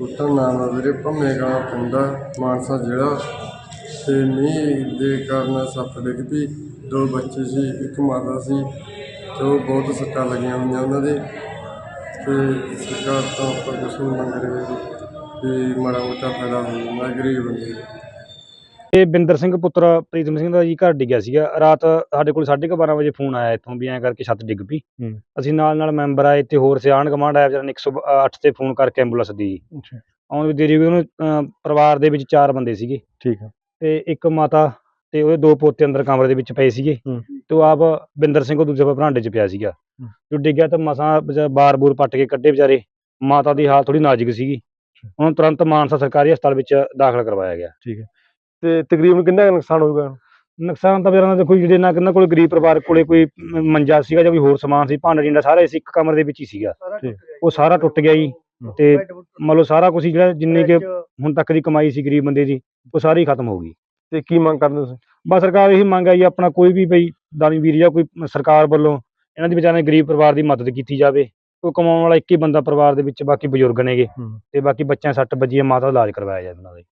ਉਹਦਾ ਨਾਮ ਆ ਵੀਰੇ ਭੰਮੇਗਾ ਪਿੰਡ ਆ, ਮਾਨਸਾ ਜ਼ਿਲ੍ਹਾ। ਤੇ ਮੀਂਹ ਦੇ ਕਾਰਨ ਸੱਪ ਡਿੱਗ ਪਈ। ਦੋ ਬੱਚੇ ਸੀ, ਇੱਕ ਮਾਤਾ ਸੀ, ਤੇ ਉਹ ਬਹੁਤ ਸੱਟਾਂ ਲੱਗੀਆਂ ਹੋਈਆਂ ਉਹਨਾਂ ਦੇ। ਤੇ ਸਰਕਾਰ ਤੋਂ ਉੱਪਰ ਕੁਛ ਨਹੀਂ ਮੰਗ ਰਹੇ ਵੀ ਮਾੜਾ ਮੋਟਾ ਫਾਇਦਾ ਹੋ ਜਾਂਦਾ ਗਰੀਬ ਬੰਦੇ। ਨੂੰ। ਇਹ ਬਿੰਦਰ ਸਿੰਘ ਪੁੱਤਰ ਪ੍ਰੀਤਮ ਸਿੰਘ ਦਾ ਜੀ ਘਰ ਡਿੱਗਿਆ ਸੀਗਾ। ਰਾਤ ਸਾਡੇ ਕੋਲ 12:30 ਵਜੇ ਫੋਨ ਆਇਆ ਇੱਥੋਂ ਵੀ ਐਂ ਕਰਕੇ ਛੱਤ ਡਿੱਗ ਪਈ। ਹੂੰ। ਅਸੀਂ ਨਾਲ ਨਾਲ ਮੈਂਬਰ ਆਏ ਤੇ ਹੋਰ ਸਿਆਣ ਕਮਾਂਡ ਆਇਆ ਵਿਚਾਰਾ ਨੇ 108 ਤੇ ਫੋਨ ਕਰਕੇ ਐਂਬੂਲੈਂਸ ਦੀ ਆਉਣ ਦੀ ਦੇਰੀ ਉਹਨੂੰ ਪਰਿਵਾਰ ਦੇ ਵਿੱਚ ਚਾਰ ਬੰਦੇ ਸੀਗੇ। ਠੀਕ ਹੈ ਤੇ ਇੱਕ ਮਾਤਾ ਤੇ ਉਹਦੇ ਦੋ ਪੋਤੇ ਅੰਦਰ ਕਮਰੇ ਦੇ ਵਿੱਚ ਪਏ ਸੀਗੇ। ਹੂੰ। ਤੇ ਉਹ ਆਪ ਬਿੰਦਰ ਸਿੰਘ ਉਹ ਦੂਜੇ ਬਰਾਂਡੇ 'ਚ ਪਿਆ ਸੀਗਾ। ਹੂੰ। ਜੋ ਡਿੱਗਿਆ ਤਾਂ ਮਸਾਂ ਬਾਰ-ਬੂਰ ਪੱਟ ਕੇ ਕੱਢੇ ਵਿਚਾਰੇ। ਮਾਤਾ ਦੀ ਹਾਲਤ ਥੋੜੀ ਨਾਜ਼ੁਕ ਸੀਗੀ। ਉਹਨੂੰ ਤੁਰੰਤ ਮਾਨਸਾ ਸਰਕਾਰੀ ਹਸਪਤਾਲ ਵਿੱਚ ਦਾਖਲ ਕਰਵਾਇਆ ਗਿਆ। ਤੇ ਤਕਰੀਬਨ ਕਿੰਨਾ ਕੁ ਨੁਕਸਾਨ ਹੋਊਗਾ? ਨੁਕਸਾਨ ਤਾਂ ਵੀਰਾਂ ਦਾ ਦੇਖੋ ਜਿਹੜੇ ਨਾ ਕਿੰਨਾ ਕੋਲ ਗਰੀਬ ਪਰਿਵਾਰ ਕੋਲੇ ਕੋਈ ਮ- ਮੰਜਾ ਸੀਗਾ ਜਾਂ ਕੋਈ ਹੋਰ ਸਮਾਨ ਸੀ ਭਾਂਡਾ ਟਿੰਡਾ ਸਾਰਾ ਇਸ ਇੱਕ ਕਮਰੇ ਦੇ ਵਿੱਚ ਹੀ ਸੀਗਾ। ਉਹ ਸਾਰਾ ਟੁੱਟ ਗਿਆ ਜੀ। ਤੇ ਮੰਨ ਲਓ ਸਾਰਾ ਕੁਝ ਜਿਹੜਾ ਜਿੰਨੀ ਕਿ ਹੁਣ ਤੱਕ ਦੀ ਕਮਾਈ ਸੀ ਗਰੀਬ ਬੰਦੇ ਦੀ ਉਹ ਸਾਰੀ ਖਤਮ ਹੋ ਗਈ। ਤੇ ਕੀ ਮੰਗ ਕਰਦੇ ਤੁਸੀਂ? ਬਸ ਸਰਕਾਰ ਇਹੀ ਮੰਗ ਹੈ ਜੀ ਆਪਣਾ ਕੋਈ ਵੀ ਬਈ ਦਾਨੀ ਵੀਰ ਜਾਂ ਕੋਈ ਸਰਕਾਰ ਵੱਲੋਂ ਇਹਨਾਂ ਦੀ ਵਿਚਾਰੇ ਗਰੀਬ ਪਰਿਵਾਰ ਦੀ ਮਦਦ ਕੀਤੀ ਜਾਵੇ। ਕੋਈ ਕਮਾਉਣ ਵਾਲਾ ਇੱਕ ਹੀ ਬੰਦਾ ਪਰਿਵਾਰ ਦੇ ਵਿੱਚ ਬਾਕੀ ਬਜ਼ੁਰਗ ਨੇਗੇ। ਹੂੰ। ਤੇ ਬਾਕੀ ਬੱਚਿਆਂ ਸੱਟ ਵੱਜੀ ਹੈ ਮਾਤਾ ਦਾ ਇਲਾਜ ਕਰਵਾਇਆ ਜਾਵੇ ਉਹਨਾਂ ਦਾ। ਜੀ।